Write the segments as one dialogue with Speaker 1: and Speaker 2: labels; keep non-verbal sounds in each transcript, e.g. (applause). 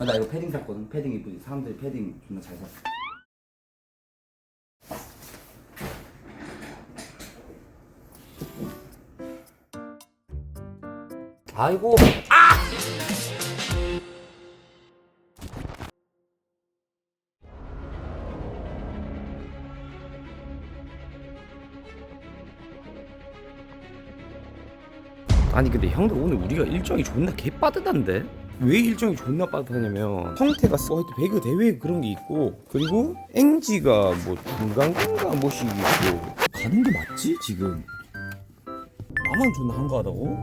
Speaker 1: 아, 나 이거 패딩 샀거든. 패딩 이쁘지. 사람들이 패딩 존나 잘 샀어.
Speaker 2: 아이고 아니 근데 형들 오늘 우리가 일정이 존나 개빠듯한데? 왜 일정이 존나 빠듯하냐면 성태가 써 하여튼 배그 대회 그런 게 있고 그리고 앵지가 뭐 중간인가 뭐씩 있고 가는 게 맞지 지금? 나만 존나 한가하다고?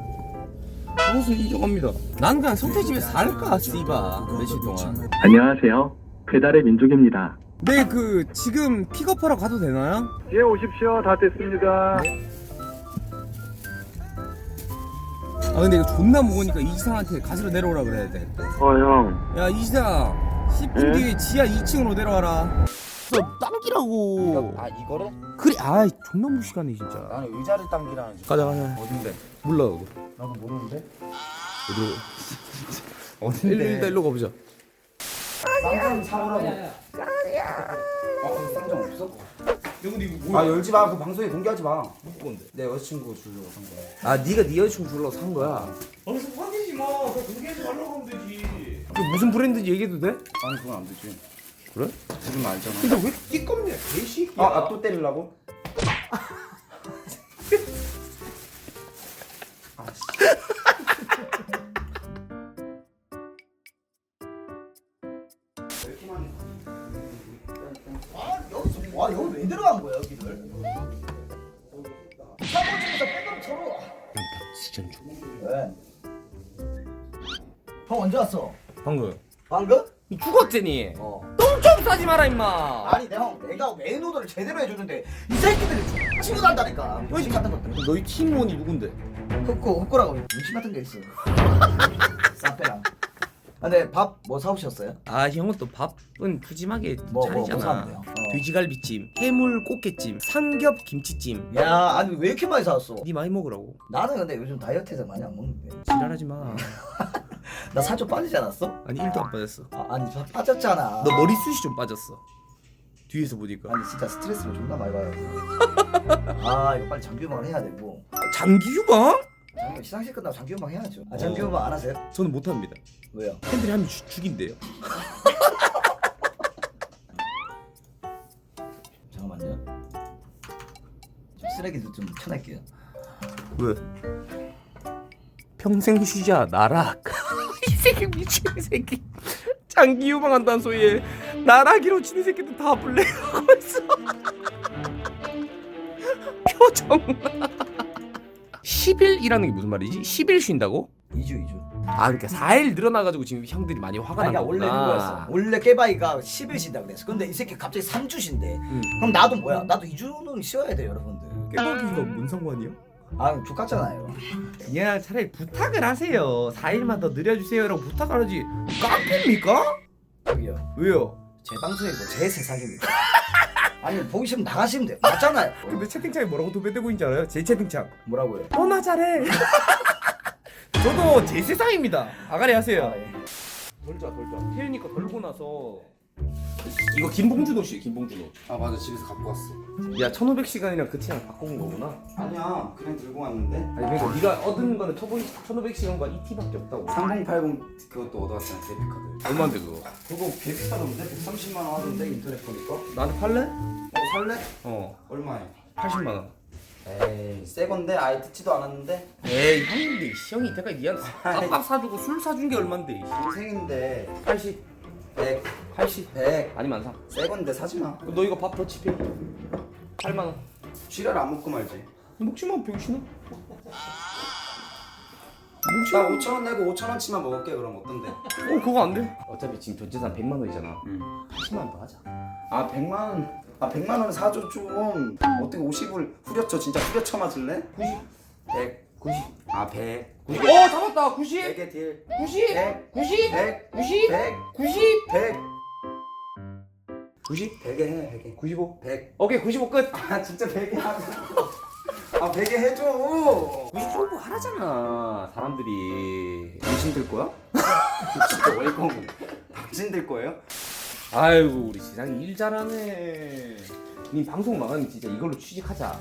Speaker 2: 그것을 인정합니다 난 그냥 성태 집에 살까 씨바 며칠 동안
Speaker 3: 안녕하세요. 배달의 민족입니다.
Speaker 2: 네 그 지금 픽업하러 가도 되나요?
Speaker 3: 예, 오십시오. 다 됐습니다.
Speaker 2: 아 근데 이거 존나 무거우니까 이지상한테 가지러 내려오라 그래야 돼.
Speaker 3: 어, 형.
Speaker 2: 야 이지상 10분
Speaker 3: 네?
Speaker 2: 뒤에 지하 2층으로 내려와라. 너 당기라고.
Speaker 1: 아, 이거를?
Speaker 2: 그래 아 존나 무시하네 진짜.
Speaker 1: 나는 의자를 당기라는 지
Speaker 2: 가자 가자.
Speaker 1: 어딘데?
Speaker 2: 몰라.
Speaker 1: 나도 모르는데.
Speaker 2: 어디? (laughs) 일로 일단 일로 가보자.
Speaker 1: 쌍장 사오라고. 쌍장 없어?
Speaker 2: 근데 이거
Speaker 1: 아, 열지 마. 그 방송에 공개하지 마.
Speaker 2: 뭔데?
Speaker 1: 내 여자친구 주려고 산 거야.
Speaker 2: 아 네가 네 여자친구 주려고 산 거야.
Speaker 4: 어디서 화내지 마. 그거 공개하지 말라고 하면 되지.
Speaker 2: 그 무슨 브랜드인지 얘기해도 돼?
Speaker 1: 아니, 그건 안 되지.
Speaker 2: 그래?
Speaker 1: 우리는 알잖아.
Speaker 2: 근데 왜 띠껍냐 개새끼야.
Speaker 1: 아, 아, 또 때리려고? (laughs) 아, 씨.
Speaker 5: 와 여기 왜 들어간 거야 여기를? 사고집에서 백업 서로
Speaker 2: 진짜 좀.
Speaker 5: 왜? 형 언제 왔어?
Speaker 2: 방금
Speaker 5: 방금?
Speaker 2: 죽었더니.
Speaker 5: 어
Speaker 2: 똥좀 싸지 마라 임마.
Speaker 5: 아니 내형 내가 메인오더를 제대로 해주는데 이 새끼들이 치고 난다니까 문신 같은 것들
Speaker 2: 너희 팀원이 누군데?
Speaker 5: 흑고 흑고라고 문신 같은 게 있어 (laughs) 싸빼랑 아, 근데 밥 뭐 사오셨어요?
Speaker 2: 아 형은 또 밥은 푸짐하게
Speaker 5: 뭐, 뭐, 뭐
Speaker 2: 차리잖아.
Speaker 5: 사면 돼요? 어.
Speaker 2: 돼지갈비찜, 해물 꽃게찜, 삼겹 김치찜.
Speaker 5: 야 아니 왜 이렇게 많이 사왔어?
Speaker 2: 니 많이 먹으라고.
Speaker 5: 나는 근데 요즘 다이어트해서 많이 안 먹는데
Speaker 2: 지랄하지 마. (laughs)
Speaker 5: 나 살 좀 빠지지 않았어?
Speaker 2: 아니 1도 안 빠졌어.
Speaker 5: 아, 아니 빠- 빠졌잖아
Speaker 2: 너 머리숱이 좀 빠졌어. 뒤에서 보니까.
Speaker 5: 아니 진짜 스트레스를 존나 많이 받아서 (laughs) 아 이거 빨리 장기유방을 해야 되고
Speaker 2: 장기 유방?
Speaker 5: 장기 시상식 끝나고 장기유방 해야죠 아 장기유방 안 하세요?
Speaker 2: 저는 못 합니다.
Speaker 5: 왜요?
Speaker 2: 팬들이 하면 죽- 죽인대요. (laughs)
Speaker 5: 잠깐만요 좀 쓰레기도 좀 쳐낼게요
Speaker 2: 왜? 평생 쉬자 나락. (laughs) 이 새끼 미친 새끼. 장기 유방한다는 소리에 나락이로 치는 새끼들 다 블랙하고 있어. (laughs) 표정. 10일이라는 게 무슨 말이지? 10일 쉰다고?
Speaker 5: 2주 2주
Speaker 2: 아 그러니까 4일 늘어나가지고 지금 형들이 많이 화가 난
Speaker 5: 그러니까. 원래 그거였어 원래 깨바이가 10일 쉰다 그랬어 근데 이 새끼 갑자기 3주 쉰대 그럼 나도 뭐야 나도 2주는 쉬어야 돼 여러분들
Speaker 2: 깨박이가 뭔 상관이야?
Speaker 5: 아 죽겠잖아요
Speaker 2: 그냥 차라리 부탁을 하세요. 4일만 더 늘려주세요라고 부탁을 하지. 깡패입니까?
Speaker 5: 저기요
Speaker 2: 왜요?
Speaker 5: 제 방송이고 제 세상입니다 (laughs) 아니 보기 싫으면 나가시면 돼 맞잖아요
Speaker 2: 근데 채팅창에 뭐라고 도배되고 있는지 알아요? 제 채팅창.
Speaker 5: 뭐라고요?
Speaker 2: 너나 잘해. (laughs) 저도 제 세상입니다. 아가리 하세요.
Speaker 5: 아, 예.
Speaker 2: 돌자 돌자. 태윤이 거 돌고 나서 이거 김봉준호 씨, 김봉준호.
Speaker 1: 아, 맞아. 집에서 갖고 왔어.
Speaker 2: 야 1500시간이랑 그 티랑 바꾼 거구나.
Speaker 1: 아니야. 그냥 들고 왔는데.
Speaker 2: 아니 그러니까 네가 얻은 거는 1500시간과 이 티밖에 없다고.
Speaker 1: 3080 그것도 얻어왔잖아. 데뷔카드.
Speaker 2: 얼마인데 그거?
Speaker 1: 그거 개 비싸던데? 130만 원 하던데 인터넷 보니까.
Speaker 2: 나한테 팔래?
Speaker 1: 어, 살래?
Speaker 2: 어.
Speaker 1: 얼마에?
Speaker 2: 80만 원.
Speaker 1: 에이, 새 건데 아예 듣지도 않았는데.
Speaker 2: 에이 형인데 이 형이 이때까지 니한테 깜빡 사주고 술 사준 게 얼만데 이
Speaker 1: 동생인데
Speaker 2: 80
Speaker 1: 100,
Speaker 2: 80
Speaker 1: 100.
Speaker 2: 아니면 안 사.
Speaker 1: 새 건데 사지 마.
Speaker 2: 너 이거 밥 더치페이 8만 원.
Speaker 1: 지랄 안 먹고 말지.
Speaker 2: 먹지 마 병신아.
Speaker 1: 나 5천 원 내고 5천 원치만 먹을게 그럼 어떤데?
Speaker 2: 어 그거 안 돼. 어차피 지금 전 재산 100만 원이잖아.
Speaker 1: 응.
Speaker 2: 80만 원더 하자.
Speaker 1: 아 100만 원. 아 100만 원 사줘 좀. 어떻게 50을 후려쳐 진짜 후려쳐 맞을래?
Speaker 2: 90
Speaker 1: 100.
Speaker 2: 90
Speaker 1: 아 100.
Speaker 2: 90. 어 잡았다 90
Speaker 1: 100의 딜.
Speaker 2: 90
Speaker 1: 100.
Speaker 2: 90
Speaker 1: 100.
Speaker 2: 90
Speaker 1: 100.
Speaker 2: 90
Speaker 1: 100.
Speaker 2: 90
Speaker 1: 100에 해 100에.
Speaker 2: 95
Speaker 1: 100.
Speaker 2: 오케이 95 끝.
Speaker 1: 아 진짜 100에 하고. 아 100에 해줘.
Speaker 2: 95 하라잖아 사람들이.
Speaker 1: 당신 들 거야? (laughs) 진짜 어이가 없네 당신 들 거예요?
Speaker 2: 아이고 우리 지상이 일 잘하네 니 방송 나가면 진짜 이걸로 취직하자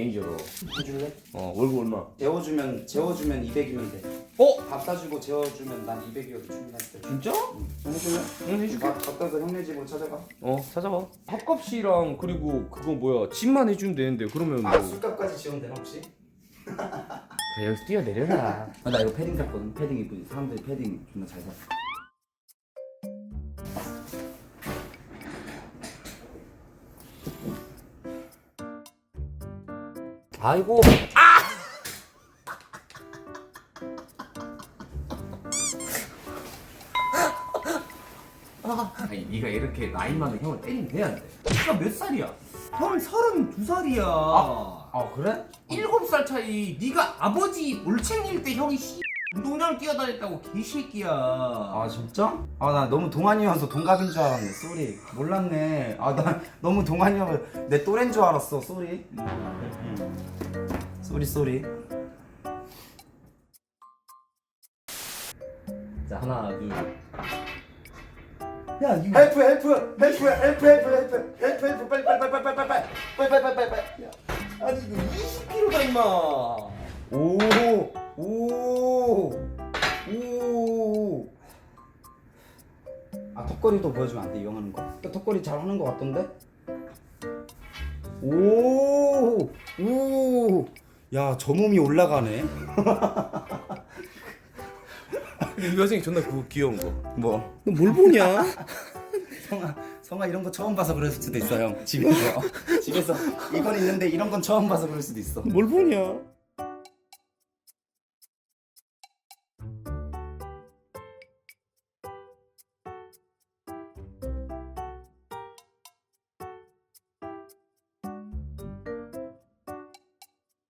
Speaker 2: 매니저로
Speaker 1: 해줄래?
Speaker 2: 어 월급 얼마?
Speaker 1: 재워주면 재워주면 200이면 돼.
Speaker 2: 어?
Speaker 1: 밥 사주고 재워주면 난 200이어도 충분할 때.
Speaker 2: 진짜?
Speaker 1: 해주면?
Speaker 2: 응 해줄게
Speaker 1: 밥, 밥 따서 형네 집으로 찾아가.
Speaker 2: 어 찾아봐 밥값이랑 그리고 그거 뭐야 집만 해주면 되는데 그러면 뭐
Speaker 1: 아 술값까지 지원되나 혹시?
Speaker 2: 그냥 여기서 뛰어내려라
Speaker 1: 아, 나 이거 패딩 샀거든. 패딩 입고 사람들이 패딩 존나 잘 사.
Speaker 2: 아이고 아! 아니 네가 이렇게 나이 많은 형을 때리면 돼야 돼 네가 몇 살이야?
Speaker 4: 형 서른 두 살이야.
Speaker 2: 아 그래?
Speaker 4: 일곱 살 차이. 네가 아버지 올챙일 때 형이 씨 운동장 뛰어다녔다고 개새끼야.
Speaker 1: 아 진짜? 아 나 너무 동안이어서 동갑인 줄 알았네. 쏘리. 몰랐네. 아 나 (laughs) 너무 동안이어서 내 또래인 줄 알았어. 쏘리. 쏘리 쏘리.
Speaker 2: 자 하나 둘
Speaker 4: 야 이거
Speaker 1: 헬프 헬프 헬프 헬프 헬프 헬프 헬프 헬프 빨리 빨리 빨리 빨리 빨리 빨리 빨리 빨리 빨리 빨리
Speaker 4: 아니 이거 20kg다 임마.
Speaker 1: 턱걸이도 보여주면 안 돼 이용 하는 거? 또 턱걸이 잘 하는 거 같던데? 오 오 야 저 몸이 올라가네
Speaker 2: 이 여생이 존나 귀여운 거
Speaker 1: 뭐
Speaker 2: 너 뭘 보냐?
Speaker 1: 성아 성아 이런 거 처음 봐서 그럴 수도 있어 형 집에서 집에서 이건 있는데 이런 건 처음 봐서 그럴 수도 있어
Speaker 2: 뭘 보냐?